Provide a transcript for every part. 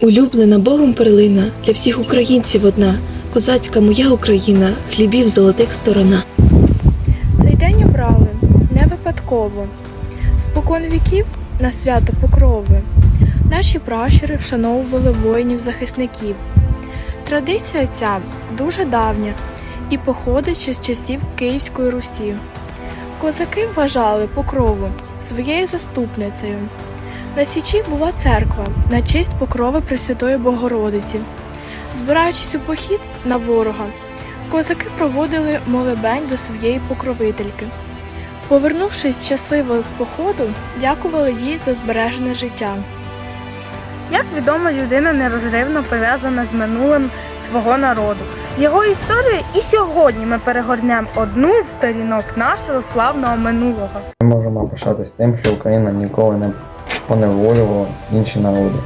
Улюблена Богом перлина для всіх українців одна, козацька моя Україна, хлібів золотих сторона. Цей день обрали не випадково. Спокон віків на свято покрови. Наші пращури вшановували воїнів-захисників. Традиція ця дуже давня і походить ще з часів Київської Русі. Козаки вважали покрову своєю заступницею. На Січі була церква на честь покрови Пресвятої Богородиці. Збираючись у похід на ворога, Козаки проводили молебень до своєї покровительки. Повернувшись щасливо з походу, дякували їй за збережене життя. Як відомо, людина нерозривно пов'язана з минулим свого народу. Його історію і сьогодні ми перегорнемо одну з сторінок нашого славного минулого. Ми можемо пишатись тим, що Україна ніколи не поневолювала інші народи,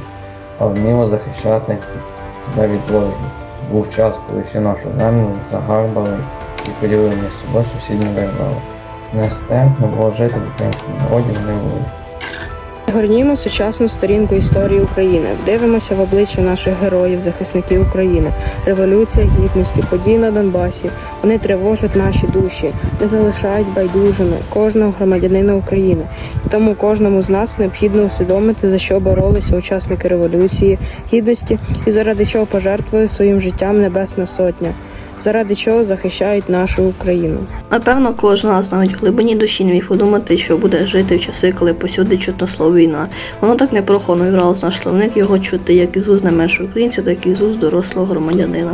а вміла захищати себе від ворогів. Був час, коли всю нашу землю загарбали і поділили між собою сусідні держави. Нестерпно було жити в українському народі в неволі. Горнімо сучасну сторінку історії України, вдивимося в обличчя наших героїв, захисників України, революція гідності, події на Донбасі. Вони тривожать наші душі, не залишають байдужими кожного громадянина України. І тому кожному з нас необхідно усвідомити, за що боролися учасники революції гідності і заради чого пожертвує своїм життям Небесна Сотня, заради чого захищають нашу Україну. Напевно, кожен з навіть в глибині душі не міг подумати, що буде жити в часи, коли посюди чутно слово війна. Воно так непрохано вібралось наш словник його чути як із уст не менше українця, так і з уст дорослого громадянина.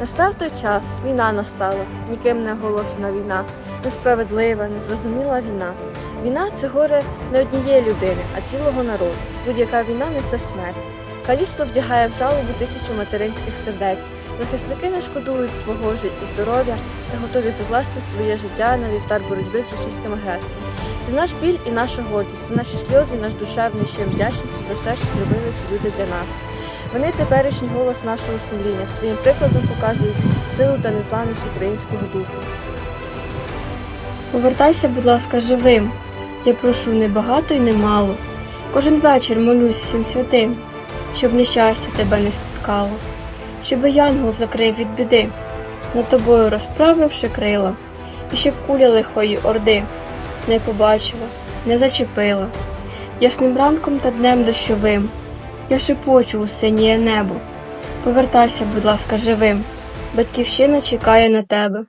Настав той час, війна настала, ніким не оголошена війна, несправедлива, незрозуміла війна. Війна це горе не однієї людини, а цілого народу. Будь-яка війна несе смерть. Каліцтво вдягає в жалобу тисячу материнських сердець. Захисники не шкодують свого життя і здоров'я та готові покласти своє життя на вівтар боротьби з російським агресором. Це наш біль і наша гордість, це наші сльози і наш душевний ще вдячність за все, що зробили ці люди для нас. Вони теперішній голос нашого сумління, своїм прикладом показують силу та незламність українського духу. Повертайся, будь ласка, живим. Я прошу не багато і не мало. Кожен вечір молюсь всім святим, щоб нещастя тебе не спіткало, щоб янгол закрив від біди, над тобою розправивши крила, і щоб куля лихої орди не побачила, не зачепила. Ясним ранком та днем дощовим я шепочу у синіє небо. Повертайся, будь ласка, живим. Батьківщина чекає на тебе.